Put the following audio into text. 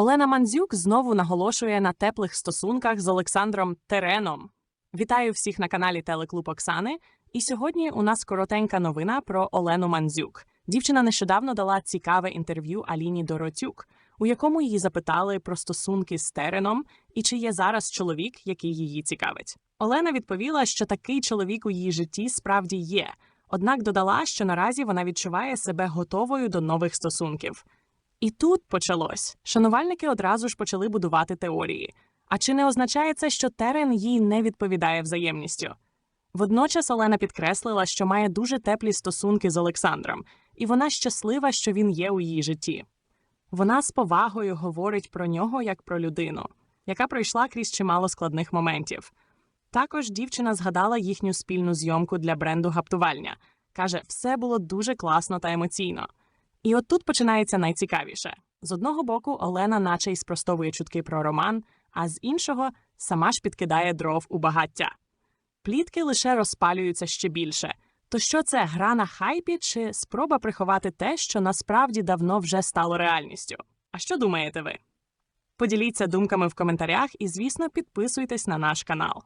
Олена Мандзюк знову наголошує на теплих стосунках з Олександром Тереном. Вітаю всіх на каналі Телеклуб Оксани. І сьогодні у нас коротенька новина про Олену Мандзюк. Дівчина нещодавно дала цікаве інтерв'ю Аліні Доротюк, у якому її запитали про стосунки з Тереном і чи є зараз чоловік, який її цікавить. Олена відповіла, що такий чоловік у її житті справді є. Однак додала, що наразі вона відчуває себе готовою до нових стосунків. І тут почалось. Шанувальники одразу ж почали будувати теорії. А чи не означає це, що Терен їй не відповідає взаємністю? Водночас Олена підкреслила, що має дуже теплі стосунки з Олександром, і вона щаслива, що він є у її житті. Вона з повагою говорить про нього як про людину, яка пройшла крізь чимало складних моментів. Також дівчина згадала їхню спільну зйомку для бренду гаптувальня. Каже, все було дуже класно та емоційно. І от тут починається найцікавіше. З одного боку, Олена наче й спростовує чутки про роман, а з іншого сама ж підкидає дров у багаття. Плітки лише розпалюються ще більше. То що це гра на хайпі чи спроба приховати те, що насправді давно вже стало реальністю? А що думаєте ви? Поділіться думками в коментарях і, звісно, підписуйтесь на наш канал.